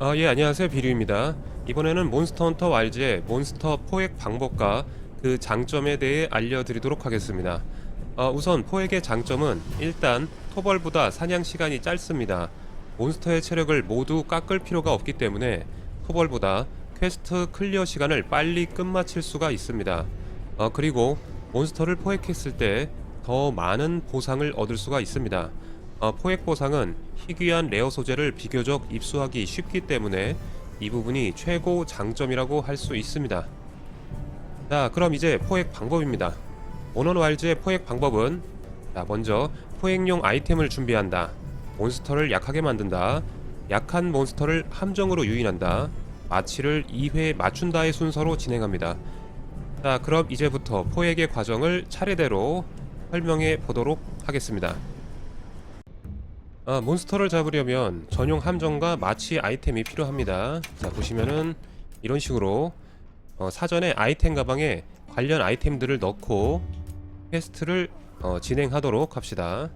아, 예, 안녕하세요. 비류입니다. 이번에는 몬스터 헌터 와일즈의 몬스터 포획 방법과 그 장점에 대해 알려드리도록 하겠습니다. 어, 우선 포획의 장점은 일단 토벌보다 사냥 시간이 짧습니다. 몬스터의 체력을 모두 깎을 필요가 없기 때문에 토벌보다 퀘스트 클리어 시간을 빨리 끝마칠 수가 있습니다. 어, 그리고 몬스터를 포획했을 때 더 많은 보상을 얻을 수가 있습니다. 어, 포획 보상은 희귀한 레어 소재를 비교적 입수하기 쉽기 때문에 이 부분이 최고 장점이라고 할 수 있습니다. 자, 그럼 이제 포획 방법입니다. 모넌 와일즈의 포획 방법은 자, 먼저 포획용 아이템을 준비한다. 몬스터를 약하게 만든다. 약한 몬스터를 함정으로 유인한다. 마취를 2회 맞춘다의 순서로 진행합니다. 자, 그럼 이제부터 포획의 과정을 차례대로 설명해 보도록 하겠습니다. 아, 몬스터를 잡으려면 전용 함정과 마취 아이템이 필요합니다. 자, 보시면은 이런 식으로 어, 사전에 아이템 가방에 관련 아이템들을 넣고 퀘스트를 어, 진행하도록 합시다.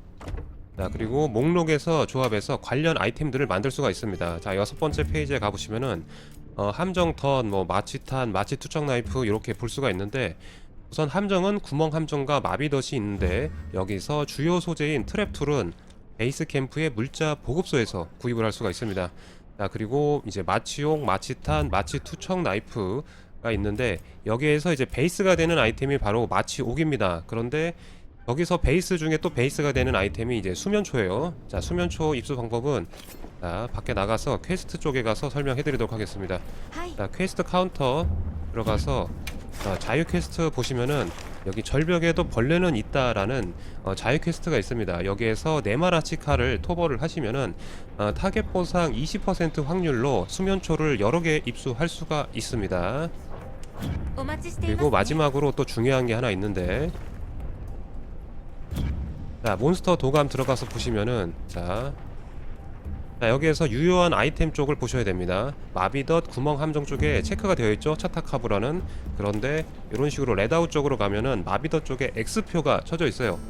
자, 그리고 목록에서 조합해서 관련 아이템들을 만들 수가 있습니다. 자, 여섯 번째 페이지에 가보시면은 어, 함정 턴, 뭐 마취탄, 마취 투척 나이프 이렇게 볼 수가 있는데 우선 함정은 구멍 함정과 마비덫이 있는데 여기서 주요 소재인 트랩툴은 베이스 캠프의 물자 보급소에서 구입을 할 수가 있습니다. 자 그리고 이제 마취용, 마취탄, 마취 투척 나이프 가 있는데 여기에서 이제 베이스가 되는 아이템이 바로 마취옥입니다. 그런데 여기서 베이스 중에 또 베이스가 되는 아이템이 이제 수면초예요. 자 수면초 입수 방법은 자 밖에 나가서 퀘스트 쪽에 가서 설명해 드리도록 하겠습니다. はい자 퀘스트 카운터 들어가서 어, 자유 퀘스트 보시면은 여기 절벽에도 벌레는 있다라는 어, 자유 퀘스트가 있습니다. 여기에서 네마라치카를 토벌을 하시면은 어, 타겟 보상 20% 확률로 수면초를 여러 개 입수할 수가 있습니다. 그리고 마지막으로 또 중요한 게 하나 있는데 자 몬스터 도감 들어가서 보시면은 자 자 여기에서 유효한 아이템 쪽을 보셔야 됩니다. 마비덧 구멍 함정 쪽에 체크가 되어 있죠? 차타카브라는. 그런데 이런 식으로 레다우 쪽으로 가면은 마비덧 쪽에 X표가 쳐져 있어요.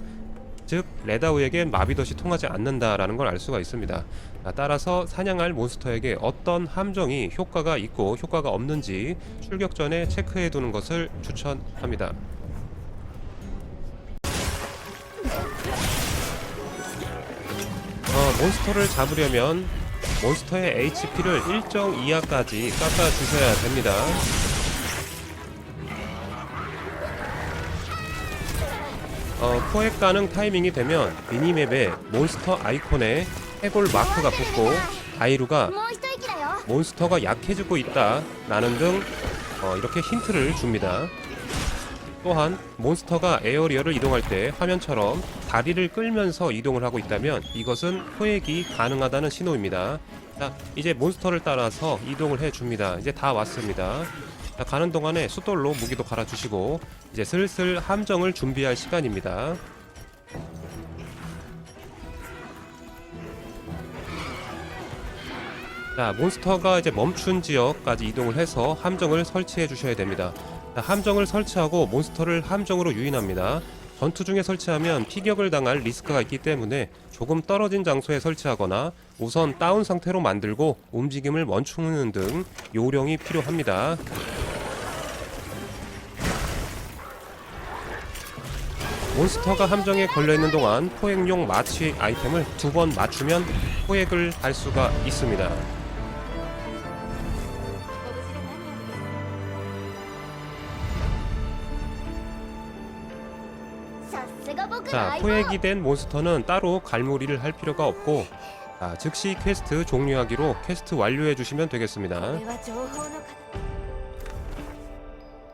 즉 레다우에겐 마비덧이 통하지 않는다라는 걸 알 수가 있습니다. 자, 따라서 사냥할 몬스터에게 어떤 함정이 효과가 있고 효과가 없는지 출격 전에 체크해 두는 것을 추천합니다 몬스터를 잡으려면 몬스터의 HP를 일정 이하까지 깎아주셔야 됩니다. 어, 포획 가능 타이밍이 되면 미니맵에 몬스터 아이콘에 해골 마크가 붙고 아이루가 몬스터가 약해지고 있다 라는 등 어, 이렇게 힌트를 줍니다. 또한 몬스터가 에어리어를 이동할 때 화면처럼 다리를 끌면서 이동을 하고 있다면 이것은 포획이 가능하다는 신호입니다. 자 이제 몬스터를 따라서 이동을 해 줍니다. 이제 다 왔습니다. 자 가는 동안에 숫돌로 무기도 갈아주시고 이제 슬슬 함정을 준비할 시간입니다. 자, 몬스터가 이제 멈춘 지역까지 이동을 해서 함정을 설치해 주셔야 됩니다. 자, 함정을 설치하고 몬스터를 함정으로 유인합니다. 전투 중에 설치하면 피격을 당할 리스크가 있기 때문에 조금 떨어진 장소에 설치하거나 우선 다운 상태로 만들고 움직임을 멈추는 등 요령이 필요합니다. 몬스터가 함정에 걸려있는 동안 포획용 마취 아이템을 두 번 맞추면 포획을 할 수가 있습니다. 자, 포획이된 몬스터는 따로 갈무리를 할 필요가 없고 아, 즉시 퀘스트 종료하기로 퀘스트 완료해 주시면 되겠습니다.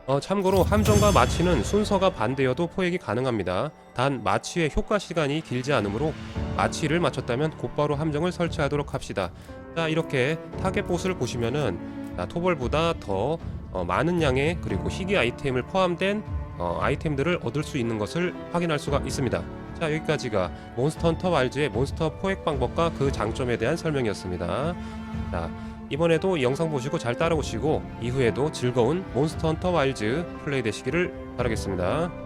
어, 참고로 함정과 마취는 순서가 반대여도 포획이 가능합니다. 단 마취의 효과 시간이 길지 않으므로 마취를 마쳤다면 곧바로 함정을 설치하도록 합시다. 자 이렇게 타겟 보스를 보시면은 아, 토벌보다 더 어, 많은 양의 그리고 희귀 아이템을 포함된 어, 아이템들을 얻을 수 있는 것을 확인할 수가 있습니다. 자 여기까지가 몬스터 헌터 와일즈의 몬스터 포획 방법과 그 장점에 대한 설명이었습니다. 자 이번에도 이 영상 보시고 잘 따라오시고 이후에도 즐거운 몬스터 헌터 와일즈 플레이 되시기를 바라겠습니다.